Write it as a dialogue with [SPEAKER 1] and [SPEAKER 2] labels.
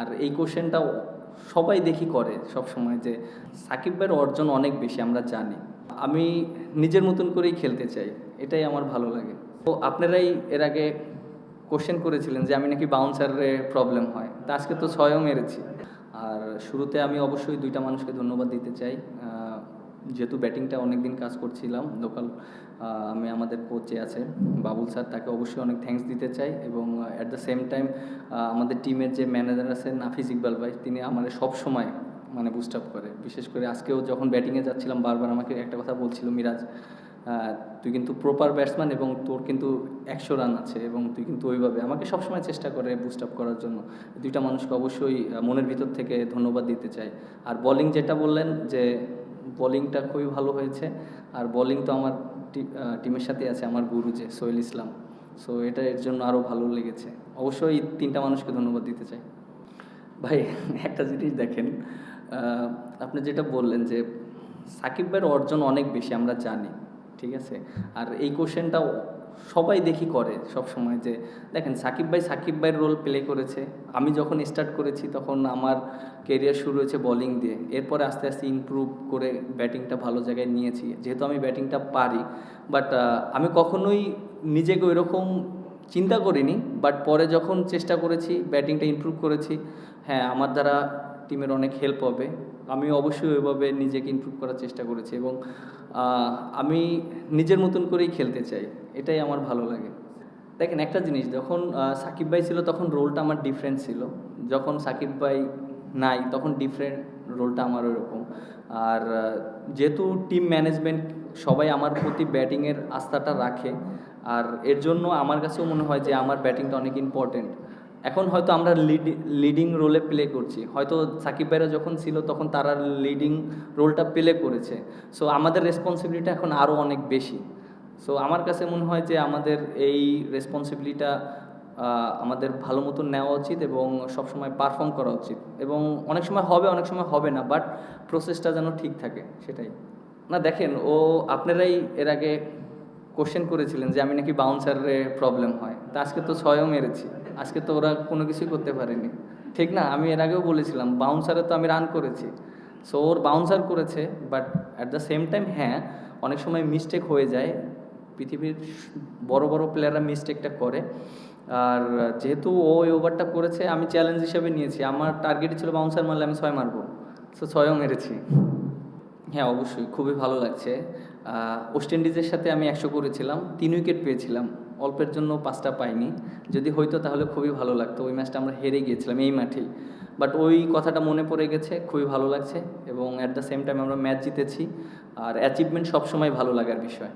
[SPEAKER 1] আর এই কোশ্চেনটা সবাই দেখি করে সব সময় যে সাকিব ভাইয়ের অর্জন অনেক বেশি, আমরা জানি। আমি নিজের মতন করেই খেলতে চাই, এটাই আমার ভালো লাগে। তো আপনারাই এর আগে কোশ্চেন করেছিলেন যে আমি নাকি বাউন্সারে প্রবলেম হয়, তা আজকে তো ছয়ও মেরেছি। আর শুরুতে আমি অবশ্যই দুইটা মানুষকে ধন্যবাদ দিতে চাই। যেহেতু ব্যাটিংটা অনেক দিন কাজ করছিলাম লোকাল আমি আমাদের কোচে আছে, বাবুল স্যার, তাকে অবশ্যই অনেক থ্যাঙ্কস দিতে চাই এবং অ্যাট দ্য সেম টাইম আমাদের টিমের যে ম্যানেজার আছে নাফিস ইকবাল ভাই, তিনি আমাদের সব সময় মানে বুস্ট আপ করে। বিশেষ করে আজকেও যখন ব্যাটিংয়ে যাচ্ছিলাম, বারবার আমাকে একটা কথা বলছিল, মিরাজ তুই কিন্তু প্রপার ব্যাটসম্যান এবং তোর কিন্তু একশো রান আছে এবং তুই কিন্তু ওইভাবে আমাকে সবসময় চেষ্টা করে বুস্ট আপ করার জন্য। দুইটা মানুষকে অবশ্যই মনের ভিতর থেকে ধন্যবাদ দিতে চাই। আর বোলিং যেটা বললেন যে বোলিংটা খুবই ভালো হয়েছে। আর বোলিং তো আমার টিমের সাথে আছে, আমার গুরু যে সোহেল ইসলাম। সো এটা এর জন্য আরও ভালো লেগেছে। অবশ্যই তিনটা মানুষকে ধন্যবাদ দিতে চাই। ভাই, একটা জিনিস দেখেন আপনি যেটা বললেন যে, সাকিব ভাইয়ের অর্জন অনেক বেশি, আমরা জানি, ঠিক আছে? আর এই কোশ্চেনটাও সবাই দেখি করে সব সময় যে, দেখেন, সাকিব ভাই সাকিব ভাইয়ের রোল প্লে করেছে। আমি যখন স্টার্ট করেছি, তখন আমার কেরিয়ার শুরু হয়েছে বোলিং দিয়ে। এরপরে আস্তে আস্তে ইমপ্রুভ করে ব্যাটিংটা ভালো জায়গায় নিয়েছি। যেহেতু আমি ব্যাটিংটা পারি বাট আমি কখনোই নিজেকে ওইরকম চিন্তা করিনি বাট পরে যখন চেষ্টা করেছি ব্যাটিংটা ইমপ্রুভ করেছি হ্যাঁ আমার দ্বারা টিমের অনেক হেল্প হবে। আমি অবশ্যই ওইভাবে নিজেকে ইমপ্রুভ করার চেষ্টা করেছি এবং আমি নিজের মতন করেই খেলতে চাই। এটাই আমার ভালো লাগে। দেখেন একটা জিনিস, যখন সাকিব ভাই ছিল তখন রোলটা আমার ডিফারেন্ট ছিল। যখন সাকিব ভাই নাই, তখন ডিফারেন্ট রোলটা আমার ওরকম আর যেহেতু টিম ম্যানেজমেন্ট সবাই আমার প্রতি ব্যাটিংয়ের আস্থাটা রাখে, আর এর জন্য আমার কাছেও মনে হয় যে আমার ব্যাটিংটা অনেক ইম্পর্টেন্ট এখন হয়তো আমরা লিড লিডিং রোলে প্লে করছি। হয়তো সাকিব ভাইরা যখন ছিল তখন তারা লিডিং রোলটা প্লে করেছে। সো আমাদের রেসপন্সিবিলিটি এখন আরও অনেক বেশি। সো আমার কাছে মনে হয় যে আমাদের এই রেসপন্সিবিলিটা আমাদের ভালো মতন নেওয়া উচিত এবং সবসময় পারফর্ম করা উচিত। এবং অনেক সময় হবে, অনেক সময় হবে না বাট প্রসেসটা যেন ঠিক থাকে, সেটাই। না, দেখেন, ও আপনারাই এর আগে কোশ্চেন করেছিলেন যে আমি নাকি বাউন্সারে প্রবলেম হয়। তা আজকে তো ছয়ও মেরেছি। আজকে তো ওরা কোনো কিছুই করতে পারেনি। ঠিক না? আমি এর আগেও বলেছিলাম বাউন্সারে তো আমি রান করেছি। সো ওর বাউন্সার করেছে but at the same time হ্যাঁ অনেক সময় মিস্টেক হয়ে যায়। পৃথিবীর বড় বড় প্লেয়াররা মিস্টেকটা করে। আর যেহেতু ও ওই ওভারটা করেছে, আমি চ্যালেঞ্জ হিসেবে নিয়েছি। আমার টার্গেট ছিল বাউন্সার মারলে আমি ছয় মারবো। সো ছয়ও মেরেছি। হ্যাঁ অবশ্যই। খুবই ভালো লাগছে। ওয়েস্ট ইন্ডিজের সাথে আমি একশো করেছিলাম। তিন উইকেট পেয়েছিলাম। অল্পের জন্য পাঁচটা পাইনি। যদি হইতো তাহলে খুবই ভালো লাগতো। ওই ম্যাচটা আমরা হেরে গিয়েছিলাম এই মাঠেই। বাট ওই কথাটা মনে পড়ে গেছে। খুবই ভালো লাগছে। এবং অ্যাট দ্য সেম টাইম আমরা ম্যাচ জিতেছি। আর অ্যাচিভমেন্ট সবসময় ভালো লাগার বিষয়।